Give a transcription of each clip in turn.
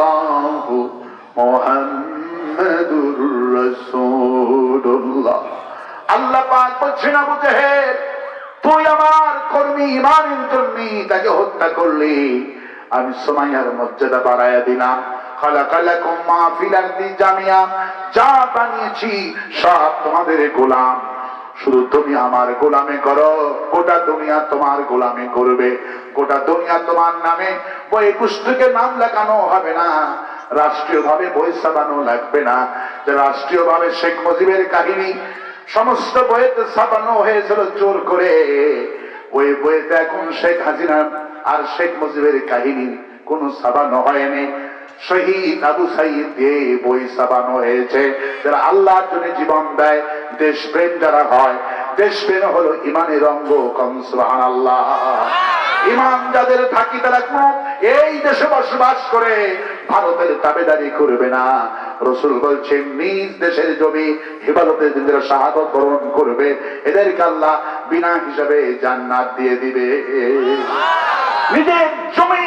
ইল্লাল্লাহু মুহাম্মাদুর রাসূলুল্লাহ আল্লাহ পাক বলছেন, আবু তুই আমার কর্মী, ইমানের জন্য তাকে হত্যা করলি। আমি সময়ের মর্যাদা বাড়াইয়া দিলাম। খালাকালাকুম মা ফিল আরদি জামিয়া। যা বানিয়েছি সব তোমাদের গোলাম। শুধু তুমি আমার গোলামে করো, গোটা দুনিয়া তোমার গোলামে করবে, গোটা দুনিয়া তোমার নামে বই পুস্তকে নাম লেখানো হবে না রাষ্ট্রীয় ভাবে বই ছাপানো লাগবে না। যে রাষ্ট্রীয় ভাবে শেখ মুজিবের কাহিনী সমস্ত বইতে ছাপানো হয়েছিল জোর করে, ওই বইতে এখন শেখ হাসিনা আর শেখ মুজিবের কাহিনী কোনো ছাপানো হয়নি। শহীদ আবু সাইদ দিয়ে বই ছাপানো হয়েছে। যারা আল্লাহর জন্য জীবন দেয়, দেশপ্রেম যারা হয়, দেশপ্রেম হলো ইমানের অঙ্গ কমসুহান আল্লাহ ইমান যাদের থাকি তারা এই দেশে বসবাস করে, ভারতের দাবেদারি করবে না। রসুল বলছেন নিজ দেশের জমি হেফাজতের যারা শাহাদত বরণ করবে। এদেরকে আল্লাহ বিনা হিসাবে জান্নাত দিয়ে দিবে। নিজের জমি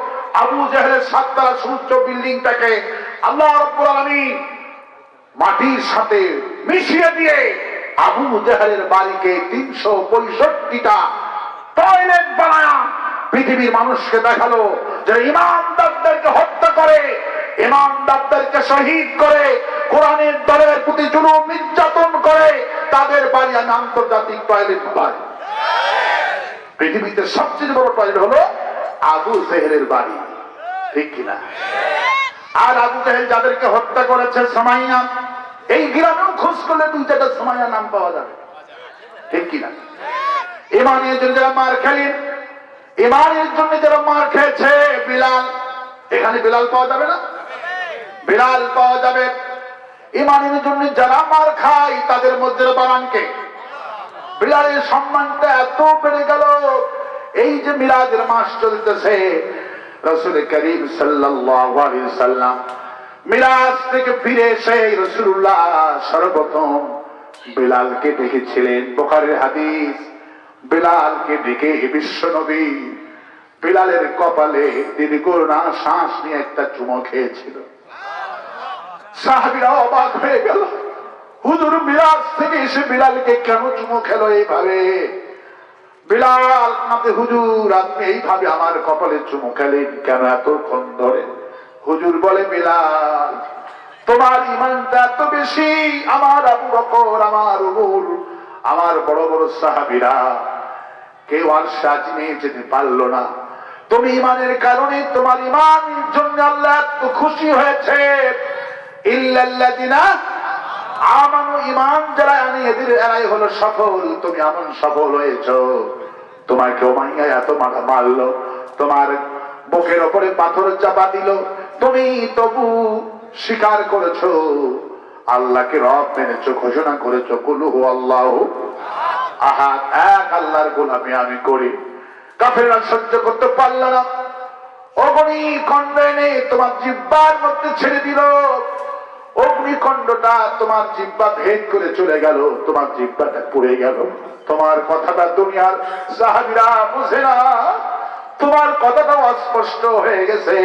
আবু জাহেলের সাততলা সুউচ্চ বিল্ডিংটাকে আল্লাহ রব্বুল আলামিন মাটির সাথে মিশিয়ে দিয়ে আবু জাহেলের বাড়িকে তিনশো পঁয়ষট্টিটা টয়লেট বানায়া পৃথিবীর মানুষকে দেখাল যে ইমানদারদেরকে হত্যা করে ইমানদারদেরকে শহীদ করে, কোরআনের দলের প্রতি জুলুম নির্যাতন করে, তাদের বাড়ি আমি আন্তর্জাতিক টয়লেট বাড়ি পৃথিবীতে সবচেয়ে বড় টয়লেট হলো আবু জেহেলের বাড়ি। ঠিক কিনা? আর আবু জেহেল যাদেরকে হত্যা করেছে সামাইয়া, এই গ্রামেও খোঁজ করলে দুই চারটা সামাইয়া নাম পাওয়া যাবে। ঠিক কিনা? ইমানের জন্য যারা মার খেলেন ইমানের জন্য যারা মার খেয়েছে, বিলাল, এখানে বিলাল পাওয়া যাবে না? বিলাল পাওয়া যাবে। ইমানের জন্য যারা মার খায়, তাদের মধ্যে বানানকে বিলালের সম্মানটা এত বেড়ে গেল এই যে মিলাদের মাস চলতেছে, রসুল করিম সাল্লাম মিরাজ থেকে ফিরে এসে রসুল্লাহ সর্বপ্রথম বিলালকে ডেকেছিলেন। বোখারের হাদিস, বিলালকে ডেকে বিশ্ব নবী বিলালের কপালে তিনি করুণা শ্বাস নিয়ে একটা চুমো খেয়েছিল। সাহাবিরা অবাক হয়ে গেল, হুজুর মিরাজ থেকে এসে বিলালকে কেন চুমো খেলো এইভাবে? বিলাল আপনাকে হুজুর, আপনি এইভাবে আমার কপালে চুমো খেলেন কেন এতক্ষণ ধরে? হুজুর বলে, বিলাল, তোমার ইমানটা এত বেশি, আমার আবু বকর, আমার উমর, আমার বড় বড় সাহাবিরা, কেউ আর সাজ নিয়ে যেতে পারল না। তুমি ইমানের কারণে তোমার ইমান জন্য আল্লাহ এত খুশি হয়েছে। ইল্লাল্লাযিনা আমানু ইমান যারা আনে, এদের এরাই হলো সফল। তুমি এমন সফল হয়েছো। তোমাকে ওমাইয়া এত মাথা মারলো, তোমার বুকের ওপরে পাথর চাপা দিল। তুমি তবু স্বীকার করেছ, আল্লাহকে রব মেনেছো, ঘোষণা করেছ, কুলু আল্লাহ আহা এক আল্লাহর গোলামি আমি করি। কাফেররা সহ্য করতে পারল না। অগ্নিকণ্ড এনে তোমার জিব্বার মধ্যে ছেড়ে দিল। অগ্নিকণ্ডটা তোমার জিব্বা ভেদ করে চলে গেল, তোমার জিব্বাটা পড়ে গেল। তোমার কথাটা দুনিয়ার সাহাবিরা বুঝে না। তোমার কথাটাও অস্পষ্ট হয়ে গেছে।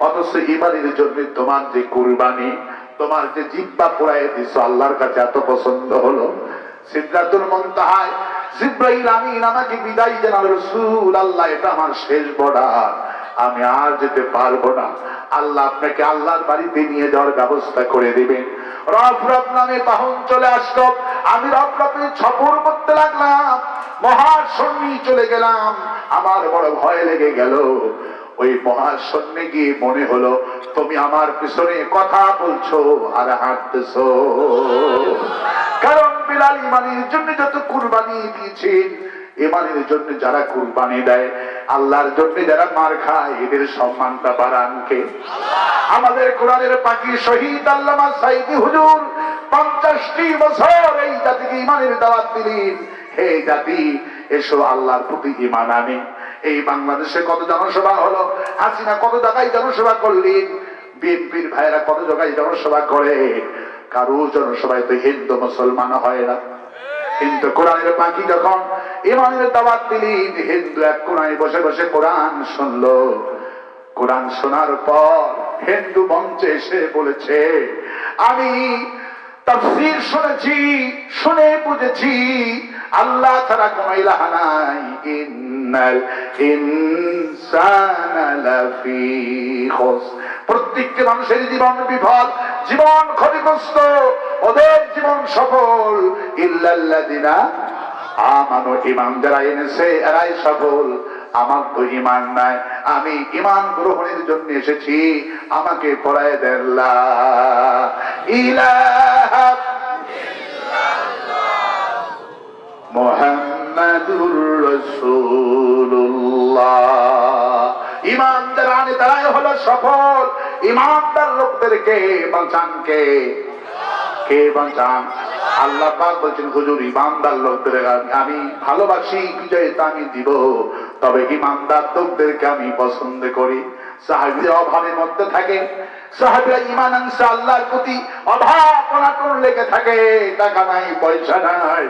অথচ ইমানের জন্য তোমার যে কুরবানি, তোমার যে জিব্বা পোড়াই দিছ, আল্লাহর কাছে এত পছন্দ হলো। সিদ্ধাতুল মন্তাহায়, জিব্রাইল আমিন আমাকে বিদায় জানাল, রসুল আল্লাহ, এটা আমার শেষ বর্ডার। আমি আর যেতে পারব না। আল্লাহ আপনাকে আল্লাহর বাড়িতে নিয়ে যাওয়ার ব্যবস্থা করে দিবেন। নামে চলে আসলো। আমি ছপর করতে লাগলাম। চলে গেলাম। আমার বড় ভয় লেগে গেল। ওই মহাশূন্যে গিয়ে মনে হলো, তুমি আমার পিছনে কথা বলছো আর হাঁটতেছো। কারণ বিলাল ইমানের জন্য যত কুরবানি দিয়েছেন ইমানের জন্য যারা কুরবানি দেয়, আল্লাহর জন্য যারা মার খায়, এদের সম্মানটা বাড়ান কে? আমাদের কোরআনের পাখি শহীদ আল্লামা সাইদি হুজুর পঞ্চাশটি বছর এই জাতিকে ইমানের দাওয়াত দিলেন। হে জাতি, এসো আল্লাহর প্রতি ইমান আনে। এই বাংলাদেশে কত জনসভা হলো, হাসিনা কত জায়গায় জনসভা করলেন, বিএনপির ভাইয়েরা কত জায়গায় জনসভা করে। কারও জনসভায় তো হিন্দু মুসলমান হয় না। কিন্তু কোরআনের পাখি যখন ইমানের দাওয়াত দিলেন হিন্দু এক কোনায় বসে বসে কোরআন শুনলো। কোরআন শোনার পর হিন্দু মঞ্চে এসে বলেছে, আমি তাফসীর শুনেছি, শুনে বুঝেছি, আল্লাহ ছাড়া কোন ইলাহা নাই। ইন্নাল ইনসানা লাফি খুস প্রত্যেকটি মানুষের জীবন বিফল, জীবন ক্ষতিগ্রস্ত, ওদের জীবন সফল। ইল্লাল্লাযিনা আমানো ইমান যারা এনেছে, এরাই সফল। আমার তো ইমান নাই। আমি ইমান গ্রহণের জন্য এসেছি। আমাকে পড়ায় দেন লা ইলাহা মোহাম্মদুর ইমানদার আনে তারাই হলো সফল। ইমানদার লোকদেরকে বাঁচান কে? কে বাঁচান? আল্লাহ পাক বলছেন, হুজুর, ইমানদার লোকদের আমি- ভালোবাসি, বিজয় আমি দিব। তবে ইমানদার লোকদেরকে আমি পছন্দ করি। সাহাবিরা অভাবের মধ্যে থাকে। সাহাবিরা ইমান আনসে আল্লাহর প্রতি অভাব অনাটন লেগে থাকে। টাকা নাই, পয়সা নাই।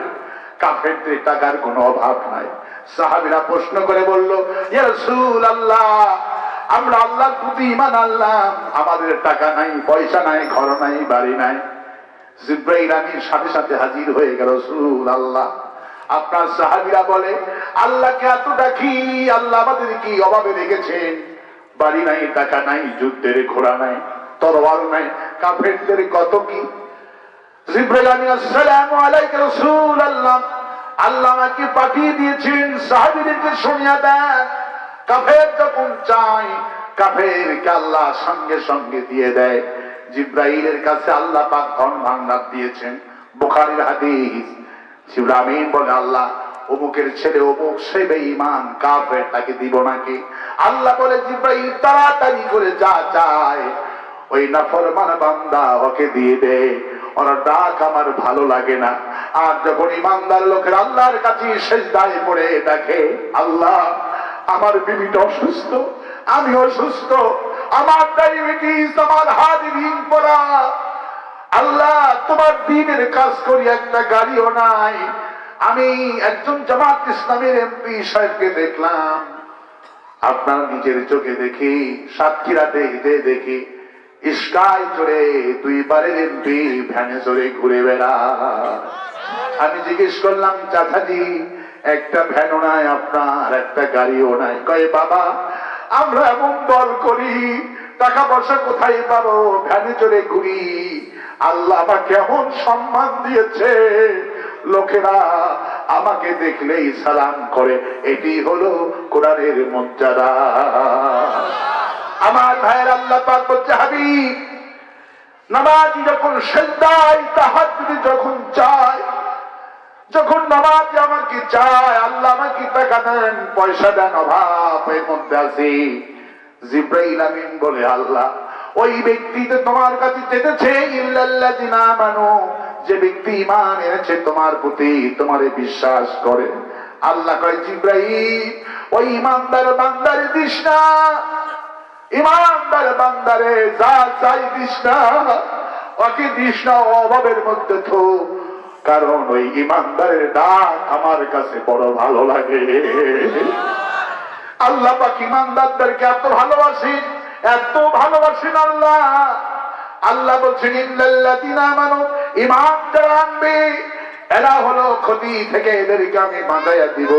কাফেরদের টাকার কোনো অভাব নাই। সাহাবিরা প্রশ্ন করে বলল, ইয়া রাসূলুল্লাহ, আমরা আল্লাহর প্রতি ইমান আনলাম। আমাদের টাকা নাই, পয়সা নাই, ঘর নাই, বাড়ি নাই। জিব্রাইল আমির সাথে সাথে হাজির হয়ে গেল রসুল আল্লাহ আপনার সাহাবিরা বলে, আল্লাহকে এত ডাকি, আল্লাহ আমাদের কি অভাবে রেখেছেন? বাড়ি নাই, টাকা নাই, যুদ্ধের ঘোড়া নাই তরোয়ার নাই, কাফেরদের কত কি? জিব্রাইল আমিন আসসালামু আলাইকা রাসূলুল্লাহ, আল্লাহ আমাকে পাঠিয়ে দিয়েছেন, সাহাবীদেরকে শুনিয়ে দেন। কাফের যখন চায়, কাফেরকে আল্লাহ সঙ্গে সঙ্গে দিয়ে দেয়। জিব্রাইলের কাছে আল্লাহ পাক ধন ভান্ডার দিয়েছেন। বুখারীর হাদিস। জিব্রাইল বলে, আল্লাহ, অমুকের ছেলে, অমুক সে বেঈমান, কাফের, তাকে দিব নাকি? আল্লাহ বলে, জিব্রাইল, তাড়াতাড়ি করে যা চায়। ওই নাফরমান বান্দা ওকে দিয়ে দে। ওরা ডাক আমার ভালো লাগে না। আর যখন ইমানদার লোকের আল্লাহর কাছে শেষ দায় পড়ে দেখে, আল্লাহ, আমার বিবিটা অসুস্থ আমি অসুস্থ আমার ডায়াবেটিস আমার হাত রিং পড়া আল্লাহ, তোমার দিনের কাজ করি, একটা গাড়িও নাই। আমি একজন জামাত ইসলামের এমপি সাহেবকে দেখলাম। আপনার নিজের চোখে দেখি সাতক্ষীরাতে যে দেখি। স্কাই চড়ে দুই বারের এমপি ভ্যানে চড়ে ঘুরে বেড়া আমি জিজ্ঞেস করলাম, চাচাজি, একটা ভ্যানও নাই আপনার, একটা গাড়িও নাই। কয়ে, বাবা আমরা এমন দল করি, টাকা পয়সা কোথায় পাবো, ভ্যানে চড়ে ঘুরি। আল্লাহ আমাকে এমন সম্মান দিয়েছে, লোকেরা আমাকে দেখলেই সালাম করে। এটি হলো কোরআনের মর্যাদা। আমার ভাইয়ের আল্লাহ পাক বলছে নামাজি যখন তাহার যদি যখন চায় যখন নামাজ আমাকে চায়, আল্লাহ আমাকে টাকা দেন, পয়সা দেন অভাবের মধ্যে আছি। জিব্রাইল আমিন বলে, আল্লাহ, ওই ব্যক্তি তো তোমার কাছে যেতেছে ইল্লাল্লাযিনা আমানু। যে ব্যক্তি ঈমান এনেছে, তোমার প্রতি তোমারে বিশ্বাস করে। আল্লাহ কয়, জিব্রাইল ওই ইমানদার বান্দারে দিস না ইমানদার বান্দারে যা চাই দিস না ওকে দিস না অভাবের মধ্যে থো। কারণ ওই ইমানদারের ডাক আমার কাছে বড় ভালো লাগে। আল্লাহ পাক ইমানদারদেরকে এত ভালোবাসেন এত ভালোবাসেন আল্লাহ। আল্লাহ বলছেন ইল্লাল্লাযিনা আমানু যারা আনবে, এরা হলো ক্ষতি থেকে এদেরকে আমি বাঁচাইয়া দিব।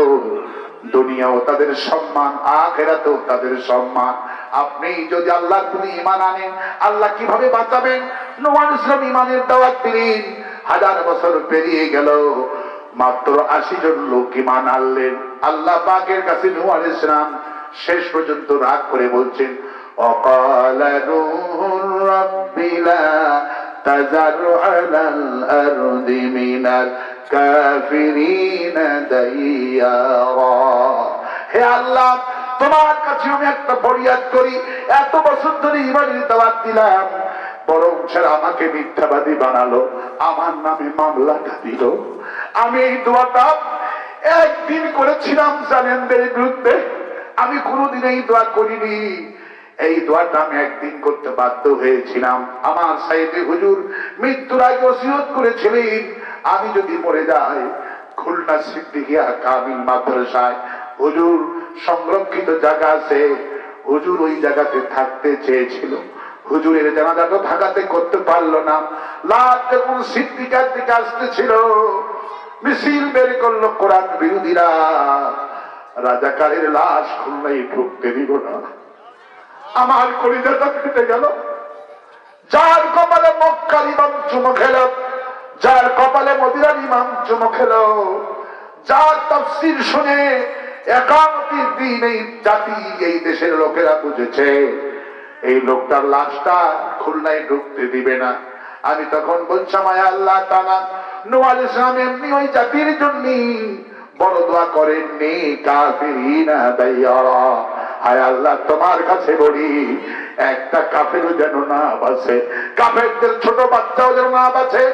দুনিয়াও তাদের সম্মান, আখেরাতেও তাদের সম্মান। আপনি যদি আল্লাহর প্রতি ইমান আনেন, আল্লাহ কীভাবে বাঁচাবেন? নোমান ইসলাম ইমানের দাওয়াত দিলেন। হাজার বছর পেরিয়ে গেল মাত্র আশি জন লোক ইমান আনলেন আল্লাহ পাকের কাছে নোমান ইসলাম শেষ পর্যন্ত রাগ করে বলছেন অকাল রব্বিলা تذر على الأرض من الكافرين ديارا হে আল্লাহ তোমার কাছে আমি একটা ফরিয়াদ করি এত বছর ধরে ইমানের দাওয়াত দিলাম বরং ছেড়ে আমাকে মিথ্যাবাদী বানালো, আমার নামে মামলাটা দিল আমি এই দোয়াটা একদিন করেছিলাম জালেনদের বিরুদ্ধে। আমি কোনোদিন এই দোয়া করিনি। এই দোয়াটা আমি একদিন করতে বাধ্য হয়েছিলাম। আমার সাইদে হুজুর মৃত্যুর আগে ওসিয়ত করেছিলেন। আমি যদি মরে যাই, খুলনা সিদ্দিকিয়া কামিল মাদ্রাসায় হুজুর সংরক্ষিত জায়গা আছে। হুজুর ওই জায়গাতে থাকতে চেয়েছিল। হুজুরের জানাজাটা ঢাকাতে করতে পারল না। লাশ যখন দিকে আসতেছিল, মিছিল বের করল কোরআন বিরোধীরা। রাজাকারের লাশ খুলনায় ঢুকতে দিব না। আমার কলিজাটা ফেটে গেল। যার কপালে মক্কার ইমাম চুমো খেল, যার কপালে মদিরার ইমাম চুমো খেল, যার তফসির শুনে একামতির দিন এই জাতি, এই দেশের লোকেরা বুঝেছে। এই লোকটার লাশটা খুলনায় ঢুকতে দিবে না। আমি তখন বলছিলাম আয় আল্লাহ তালা নোয়াল ইসলাম এমনি ওই জাতির জন্য বড় দোয়া করেননি কাফিরিনা আল্লাহ, তোমার কাছে বলি, একটা কাফেরও যেন না বাসে কাফেরদের ছোট বাচ্চাও যেন না বাসে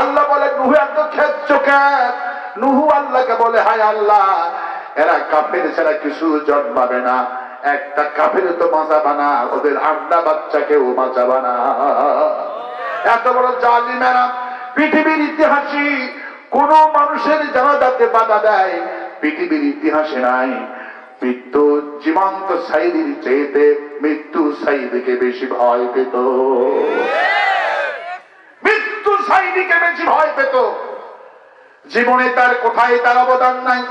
আল্লাহ বলে, নুহু এত খেচ্ছ নুহু আল্লাহকে বলে, হায় আল্লাহ, এরা কাফের ছাড়া কিছু জন্মাবে না। একটা কাফের তো বাঁচাবা না ওদের আড্ডা বাচ্চাকেও বাঁচাবা না এত বড় জালিমেরা পৃথিবীর ইতিহাসে কোন মানুষের জানাজাতে বাধা দেয়, পৃথিবীর ইতিহাসে নাই। মৃত্যু জীবন্ত সাইদির চেয়েতে মৃত্যু সাইদিকে বেশি ভয় পেত। মৃত্যু সাইদিকে বেশি ভয় পেত। জীবনে তার কোথায় তার অবদান নাই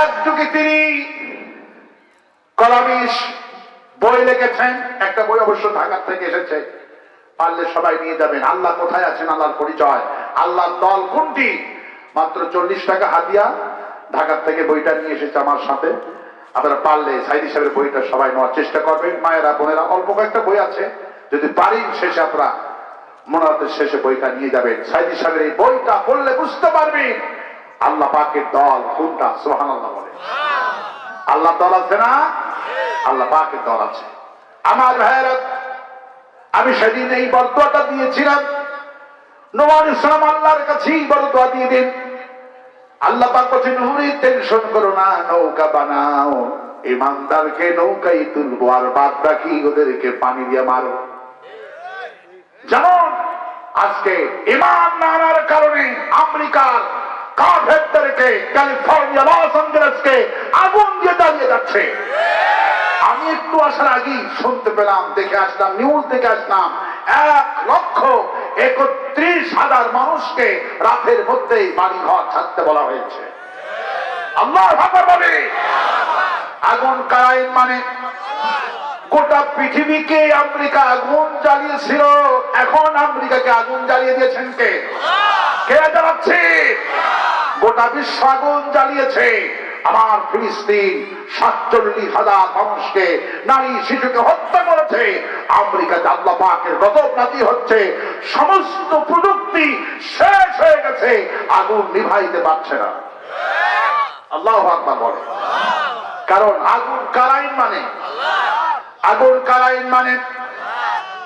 এক যুগে তিনি কলামিশ বই লিখেছেন, একটা বই অবশ্য ঢাকার থেকে এসেছে। পারলে সবাই নিয়ে যাবেন। আল্লাহ কোথায় আছেন? আল্লাহর পরিচয়। আল্লাহর দল কোনটি? মাত্র চল্লিশ টাকা হাতিয়া ঢাকার থেকে বইটা নিয়ে এসেছে আমার সাথে। আপনারা পারলে সাইদি সাহেবের বইটা সবাই নেওয়ার চেষ্টা করবেন। মায়েরা, বোনেরা, অল্প কয়েকটা বই আছে। যদি পারেন শেষে আপনারা মনোরথের শেষে বইটা নিয়ে যাবেন। সাইদি সাহেবের এই বইটা পড়লে বুঝতে পারবেন। আল্লাহ পাকের দল কোনটা? সোহান আল্লাহ বলে আল্লাহ দল আছে না? আল্লাহ পাকের দল আছে। আমার ভাইয়েরা, আমি সেদিন এই বরদোয়াটা দিয়েছিলাম। নোমান ইসলাম আল্লাহর কাছেই বরদোয়া দিয়ে দিন। আল্লাহ পাক বলছে, নুরি টেনশন করো না, নৌকা বানাও। ইমানদারকে নৌকাই তুলবো, আর বাদ বাকি ওদেরকে পানি দিয়ে মারো। যেমন আজকে ইমান না আনার কারণে আমেরিকার ক্যালিফোর্নিয়া, লস আগুন দিয়ে জ্বালিয়ে যাচ্ছে। আমি একটু আসার আগেই শুনতে পেলাম, দেখে আসলাম নিউজ দেখে আসলাম, এক লক্ষ একত্রিশ হাজার মানুষকে রাতের মধ্যেই বাড়ি ঘর ছাড়তে বলা হয়েছে। আল্লাহ বলে। আগুন কারাইন মানে? গোটা পৃথিবীকে আমেরিকা আগুন জ্বালিয়েছিল। এখন আমেরিকাকে আগুন জ্বালিয়ে দিয়েছেন কে? কে জ্বালাচ্ছে? গোটা বিশ্ব আগুন জ্বালিয়েছে। আমার ফিলিস্তিন সাতচল্লিশ হাজার মানুষকে নারী শিশুকে হত্যা করেছে। আমেরিকা আল্লাহ পাকের গজব নাতি হচ্ছে। সমস্ত প্রযুক্তি শেষ হয়ে গেছে। আগুন নিভাইতে পারছে না। আল্লাহ আকবার বলে। কারণ আগুন কারাইন মানে। আগুন কারাইন মানে।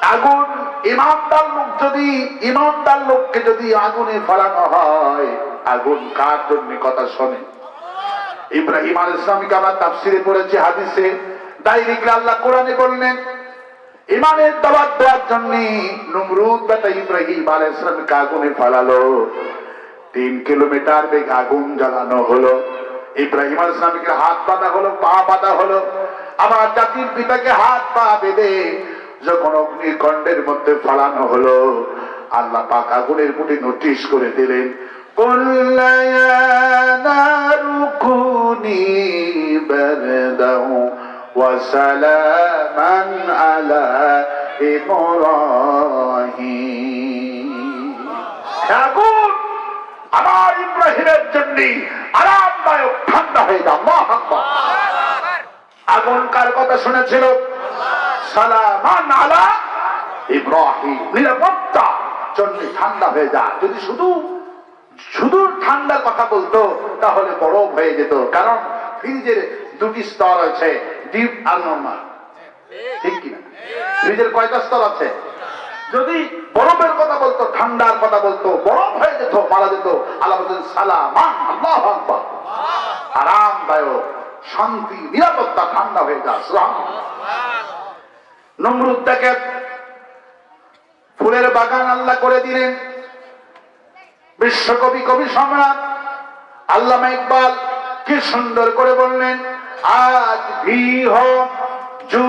আগুন ইমানদার লোক যদি, ইমানদার লোককে যদি আগুনে ফেলানো হয়, আগুন কার জন্য কথা শোনে? ইব্রাহিম আল তাফসিরে হাদিসে। আল্লাহ কোরআনে বললেন, ইমানের দাওয়াত দেওয়ার জন্য নমরুদ বেটা ইব্রাহিম আল আগুনে ফেলালো? তিন কিলোমিটার বেগ আগুন জ্বালানো হলো। ইব্রাহিম আল ইসলামকে হাত বাঁধা হলো, পা বাঁধা হলো। আমার জাতির পিতাকে হাত পা বেঁধে যখন অগ্নিকণ্ডের মধ্যে ফালানো হলো আল্লাহ পাক আগুনের প্রতি নোটিশ করে দিলেন قل يا نار كوني بردا وسلاما على إبراهيم আগুন আমার ইব্রাহিমের জন্য আরামদায়ক ঠান্ডা হয়ে যাও আল্লাহু আকবার আগুন কার কথা শুনেছিল সালামান আলা ইব্রাহিম। নিরাপত্তা জন্য ঠান্ডা হয়ে যায় যদি শুধু শুধু ঠান্ডার কথা বলতো তাহলে বরফ হয়ে যেত। কারণ ফ্রিজের দুটি স্তর আছে ডিপ আর নর্মাল। ঠিক কিনা ফ্রিজের কয়টা স্তর আছে? যদি বরফের কথা বলতো ঠান্ডার কথা বলতো বরফ হয়ে যেত মারা যেত আল্লাহ সালামান আল্লাহ আকবার। আরামদায়ক শান্তি নিরাপত্তা ঠান্ডা হয়ে যায় সুবহানাল্লাহ। নমরুদ দেখে ফুলের বাগান আল্লাহ করে দিলেন বিশ্বকবি, কবি সম্রাট আল্লামা ইকবাল কি সুন্দর করে বললেন, আজ ভি হো জু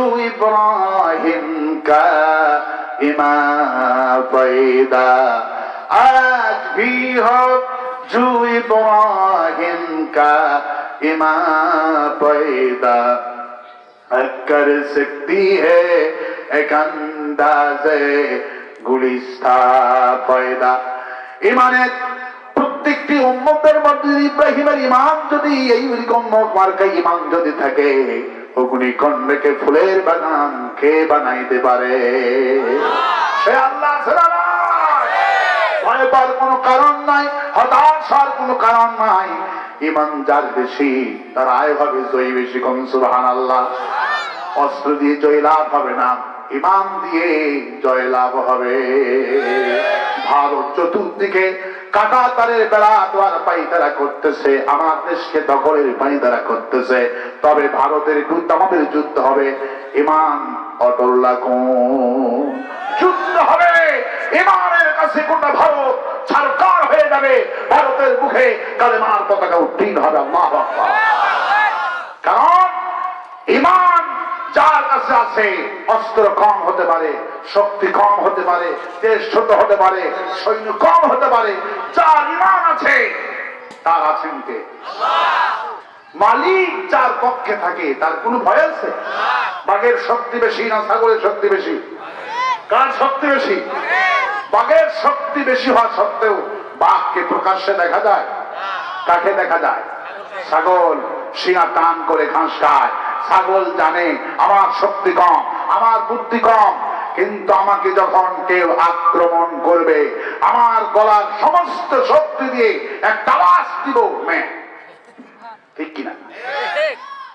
পয়দা কা ইমা পয়দা कर सकती है एक अंदाजे गुलिस्ता পয়দা ইমানের প্রত্যেকটি উম্মতের মধ্যে ইব্রাহিমের ইমান যদি এই রকম মার্কা ইমান যদি থাকে অগ্নি কন্যাকে ফুলের বাগান কে বানাইতে পারে সে আল্লাহ ছাড়া নয়। ভয় পাওয়ার কোনো কারণ নাই হতাশ হওয়ার কোনো কারণ নাই ইমান যার বেশি, তার আয় হবে জয়ী বেশি কম সুবাহান আল্লাহ অস্ত্র দিয়ে জয় লাভ হবে না ইমান দিয়ে জয় লাভ হবে। ভারত চতুর্দিকে কাটা তারের বেড়া দোয়ার পাই তারা করতেছে, আমার দেশকে দখলের পাই তারা করতেছে। তবে ভারতের বিরুদ্ধে আমাদের যুদ্ধ হবে, ইমান অটল রাখুন। যুদ্ধ হবে, ইমানের কাছে কোনটা ভারত সরকার হয়ে যাবে। ভারতের মুখে কালেমার পতাকা উত্তীর্ণ হবে আল্লাহ। কারণ ইমান যার কাছে আছে, অস্ত্র কম হতে পারে, শক্তি কম হতে পারে দেশ ছোট হতে পারে, সৈন্য কম হতে পারে, যার ইমান আছে, তার আছেন কে মালিক যার পক্ষে থাকে, তার কোনো ভয় আছে? বাঘের শক্তি বেশি না ছাগলের শক্তি বেশি? কার শক্তি বেশি? বাঘের শক্তি বেশি হওয়া সত্ত্বেও বাঘকে প্রকাশ্যে দেখা যায়। কাকে দেখা যায়? ছাগল। শিঙা টান করে ঘাস খায়। ছাগল জানে, আমার শক্তি কম, আমার বুদ্ধি কম। কিন্তু আমাকে যখন কেউ আক্রমণ করবে, আমার গলার সমস্ত শক্তি দিয়ে একটা আওয়াজ দিব ঠিক কিনা?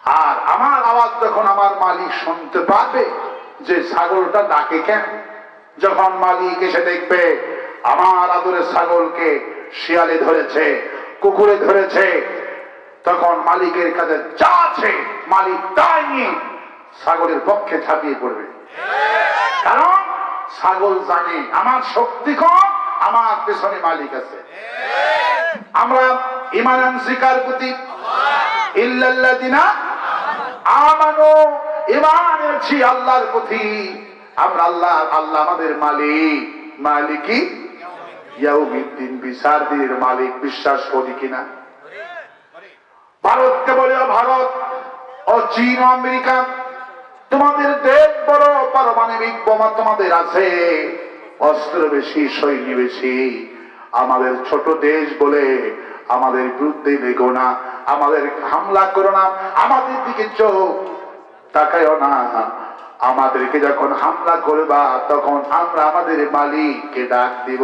আর আমার আওয়াজ যখন আমার মালিক শুনতে পাবে যে ছাগলটা ডাকে কেন? যখন মালিক এসে দেখবে, আমার আদরের ছাগলকে শিয়ালে ধরেছে, কুকুরে ধরেছে, তখন মালিকের কাছে যা আছে মালিক তাই নিয়ে ছাগলের পক্ষে ছাপিয়ে পড়বে। কারণ ছাগল জানে, আমার শক্তি কম, আমার পেছনে মালিক আছে। আমরা ইমান শিকার প্রতি? ইল্লাল্লাযিনা আমানু। এনেছি আল্লাহর প্রতি। আমরা আল্লাহ আল্লাহ আমাদের মালিক। মালিকি ইয়াউমিদ্দিন, বিচার দিনের মালিক, বিশ্বাস করি কিনা? ভারতকে বলে ভারত ও চীন আমেরিকা, তোমাদের দেশ বড় পারমাণবিক বোমা তোমাদের আছে। অস্ত্র বেশি, সৈন্য বেশি। আমাদের ছোট দেশ বলে আমাদের বিরুদ্ধে লেগো না, আমাদের হামলা করো না, আমাদের দিকে চোখ তাকায়ও না। আমাদেরকে যখন হামলা করবা, তখন আমরা আমাদের মালিককে ডাক দিব।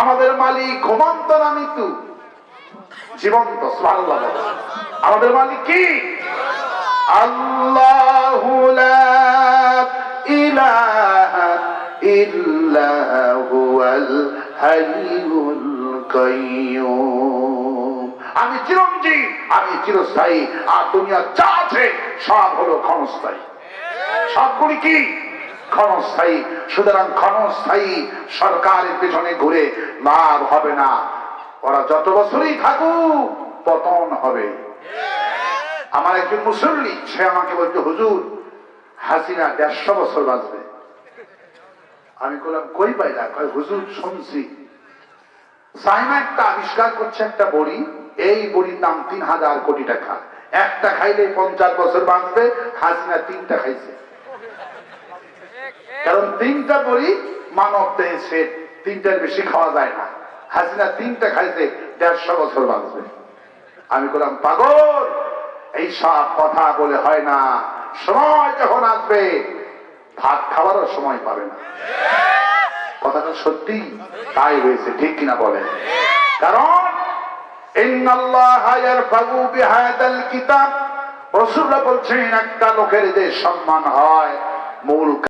আমাদের মালিক ঘুমন্ত না মৃত্যু, জীবন্ত আমাদের মালিক কি? আল্লাহু ইলাহা ইল্লা হুয়াল হাইয়ুল কাইয়্যুম আমি চিরঞ্জীব, আমি চিরস্থায়ী, আর দুনিয়া যা আছে সব হলো ক্ষণস্থায়ী। সবগুলি কি? ক্ষণস্থায়ী। সুতরাং ক্ষণস্থায়ী সরকারের পেছনে ঘুরে লাভ হবে না। ওরা যত বছরই থাকুক, পতন হবে। আমার একজন মুসল্লি, সে আমাকে বলছে, হুজুর, হাসিনা দেড়শো বছর বাঁচবে। আমি বললাম, কই পাইলা কয়, হুজুর, শুনছি। সাইমা একটা আবিষ্কার করছে একটা বড়ি। এই বড়ির দাম তিন হাজার কোটি টাকা। একটা খাইলে পঞ্চাশ বছর বাঁচবে, হাসিনা তিনটা খাইছে। কারণ তিনটা বড়ি মানব সে তিনটার বেশি খাওয়া যায় না। হাসিনা তিনটা খাইছে, দেড়শো বছর বাঁচবে। আমি বললাম, পাগল এই সব কথা বলে হয় না। সময় যখন আসবে, ভাত খাওয়ারও সময় পাবে না। কথাটা সত্যি তাই হয়েছে, ঠিক কিনা বলেন। কারণ রাসূলুল্লাহ বলছেন একটা লোকের যে সম্মান হয় মূল